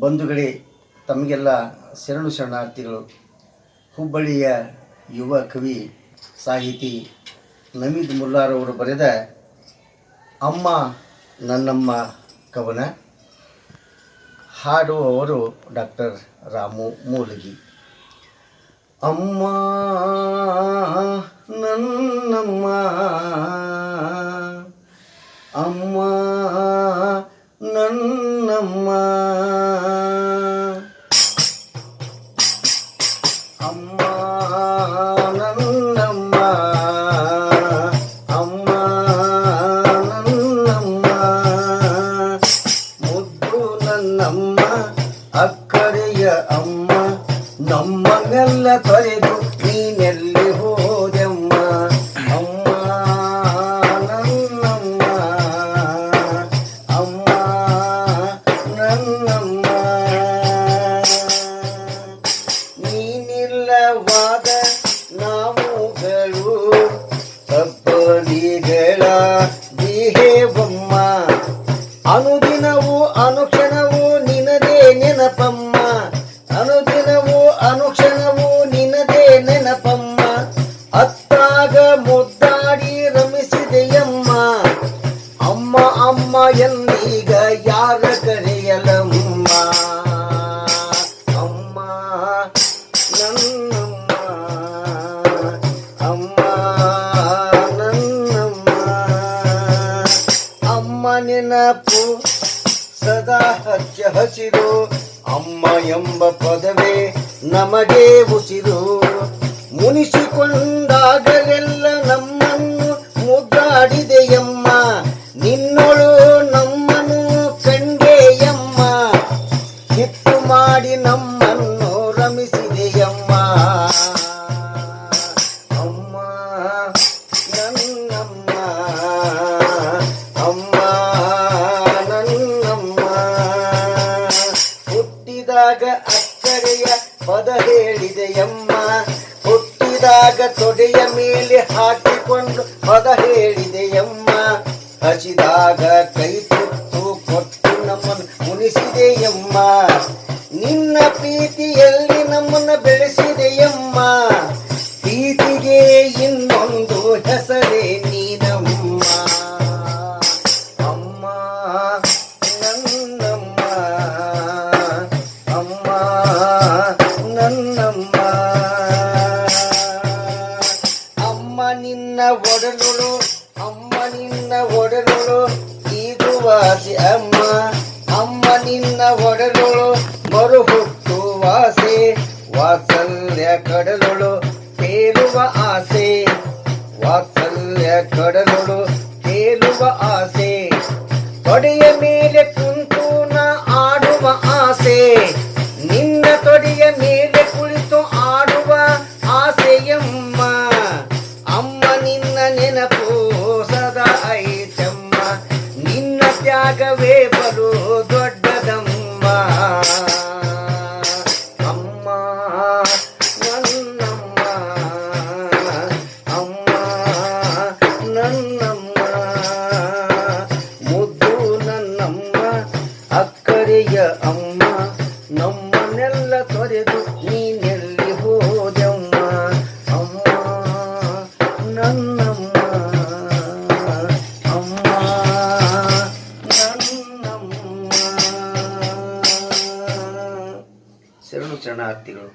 ಬಂಧುಗಳೇ, ತಮಗೆಲ್ಲ ಶರಣು ಶರಣಾರ್ಥಿಗಳು, ಹುಬ್ಬಳ್ಳಿಯ ಯುವ ಕವಿ ಸಾಹಿತಿ ನಮೀದ್ ಮುಲ್ಲಾರವರು ಬರೆದ ಅಮ್ಮ ನನ್ನಮ್ಮ ಕವನ ಹಾಡುವವರು ಡಾಕ್ಟರ್ ರಾಮು ಮೂಲಗಿ. ಅಮ್ಮ ನನ್ನಮ್ಮ, ಅಮ್ಮ ಅಮ್ಮ ಅನುಕ್ಷಣವೂ ನಿನದೇ ನೆನಪಮ್ಮ. ಅನುದಿನವು ಅನುಕ್ಷಣವು ನಿನದೇ ನೆನಪಮ್ಮ. ಅತ್ತಾಗ ಮುದ್ದಾಡಿ ರಮಿಸಿದೆಯಮ್ಮ. ಅಮ್ಮ ಅಮ್ಮ ಎಂದೀಗ ಯಾರ ಕರೆಯಲಮ್ಮ. ಅಮ್ಮ, ನನ್ನಮ್ಮ. ಅಮ್ಮ ನನ್ನಮ್ಮ. ಅಮ್ಮ ನೆನಪು ಹಚ್ಚ ಹಸಿರು ಅಮ್ಮ ಎಂಬ ಪದವೇ ನಮಗೆ ಉಸಿರು. ಮುನಿಸಿಕೊಂಡಾಗಲೆಲ್ಲ ನಮ್ಮನ್ನು ಹೇಳಿದೆಯಮ್ಮ ಹುಟ್ಟಿದಾಗ ತೊಡೆಯ ಮೇಲೆ ಹಾಕಿಕೊಂಡು ಪದ ಹೇಳಿದೆಯಮ್ಮ ಹಸಿದಾಗ ಕೈ ತುತ್ತು ಕೊಟ್ಟು ನಮ್ಮನ್ನು ಮುನಿಸಿದೆಯಮ್ಮ ನಿನ್ನ ಪ್ರೀತಿಯಲ್ಲಿ ನಮ್ಮನ್ನು ಬೆಳೆಸಿದೆಯಮ್ಮ ಒಡಲುಳು ಅಮ್ಮ ನಿನ್ನ ಒಡಲುಳು ಇದು ವಾಸಿ ಅಮ್ಮ ಅಮ್ಮ ನಿನ್ನ ಒಡಲುಳು ಮರು ಹುಟ್ಟು ವಾಸೆ ವಾತ್ಸಲ್ಯ ಕಡಲುಳು ತೇಲುವ ಆಸೆ ವಾತ್ಸಲ್ಯ ಕಡಲುಳು ತೇಲುವ ಆಸೆ ತೊಡೆಯ ಮೇಲೆ ಕುಂತು ನಿನ್ನ ನೆನಪು ಐತಮ್ಮ, ನಿನ್ನ ತ್ಯಾಗವೇ ಬರು ದೊಡ್ಡದಮ್ಮ. ಅಮ್ಮ, ನನ್ನಮ್ಮ ಅಮ್ಮ, ನನ್ನಮ್ಮ. ಮುದ್ದು ನನ್ನಮ್ಮ, ಅಕ್ಕರೆಯ ಅಮ್ಮ, ನಮ್ಮನ್ನೆಲ್ಲ ತೊರೆದು ನೀನೆಲ್ಲಿ ಶರಣಾರ್ಥಿಗಳು